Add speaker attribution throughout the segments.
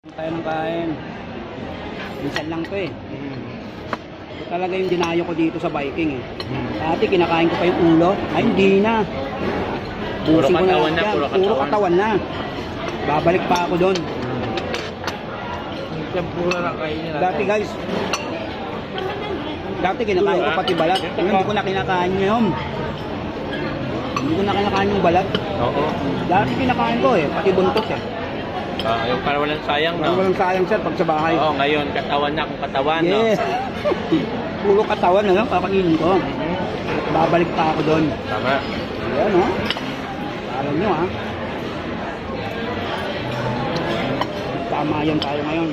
Speaker 1: Tayo ng kain. Minsan lang to eh. Ito talaga yung dinayo ko dito sa biking eh. Dati kinakain ko pa yung ulo. Ay hindi na.
Speaker 2: Puro
Speaker 1: ko
Speaker 2: katawan na,
Speaker 1: lahat yan.
Speaker 2: puro
Speaker 1: Puro
Speaker 2: katawan.
Speaker 1: katawan na. Babalik pa ako doon.
Speaker 2: Tempura lang kainin natin.
Speaker 1: Dati guys, dati kinakain ko pati balat. Ngayon, hindi ko na kinakain ngayon. Hindi ko na kinakain yung balat.
Speaker 2: Oo.
Speaker 1: Dati kinakain ko eh, pati buntot eh.
Speaker 2: Ah, yung para walang sayang,
Speaker 1: Parang
Speaker 2: no?
Speaker 1: walang sayang sir pag sa bahay.
Speaker 2: Oo, ngayon, katawan na kung katawan, no?
Speaker 1: Yes. Puro katawan na lang kakainin ko.
Speaker 2: Mhm.
Speaker 1: Babalik pa ako doon.
Speaker 2: Tama.
Speaker 1: Ayan o. Alam nyo ha. Tama yan tayo ngayon.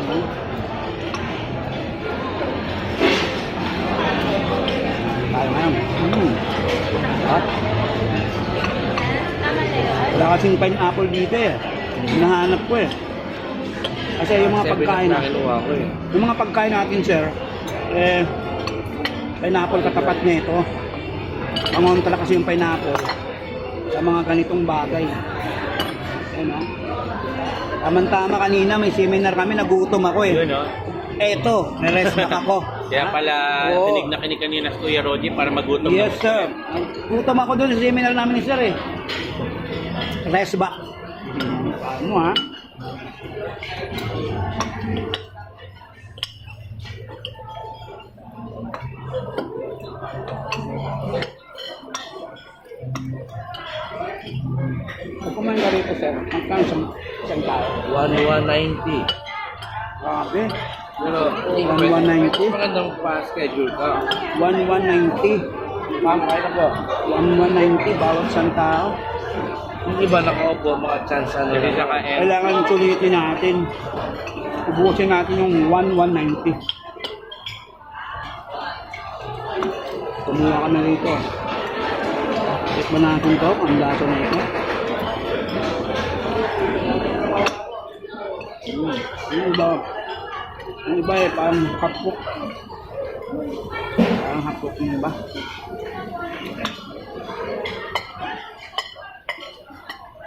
Speaker 1: Ano? Tayo ngayon. Mm. At, wala kasing pineapple dito eh. Hinahanap ko eh. Kasi yung mga pagkain,
Speaker 2: up na kinuha ko eh.
Speaker 1: yung mga pagkain natin sir, eh, pineapple katapat nito. Pangontra kasi yung pineapple sa mga ganitong bagay. Ano? Tama-tama kanina may seminar kami, nagutom ako eh.
Speaker 2: Yun, no?
Speaker 1: Eto, na-rest back ako.
Speaker 2: Kaya pala,
Speaker 1: Oo.
Speaker 2: tinig na kinig kanina si Kuya Roji para magutom.
Speaker 1: Yes sir. Gutom ako doon sa seminar namin ni sir eh. Rest back. Ano ha? Kumain ka rito sir, magkano isang, isang tao?
Speaker 2: 1190.
Speaker 1: Grabe.
Speaker 2: Pero,
Speaker 1: 1190?
Speaker 2: magandang pa-schedule ka.
Speaker 1: 1190.
Speaker 2: Ma'am, kaya na po.
Speaker 1: 1190 bawat isang tao.
Speaker 2: Yung iba nakaupo, mga chance nila. Kasi kakain.
Speaker 1: Kailangan sulitin natin. Ubusin natin yung 1190. Kumuha ka na rito. Tikman natin to, ang lasa na ito. Hmm. Yung iba, yung iba eh, parang hapok. Parang hapok yung iba.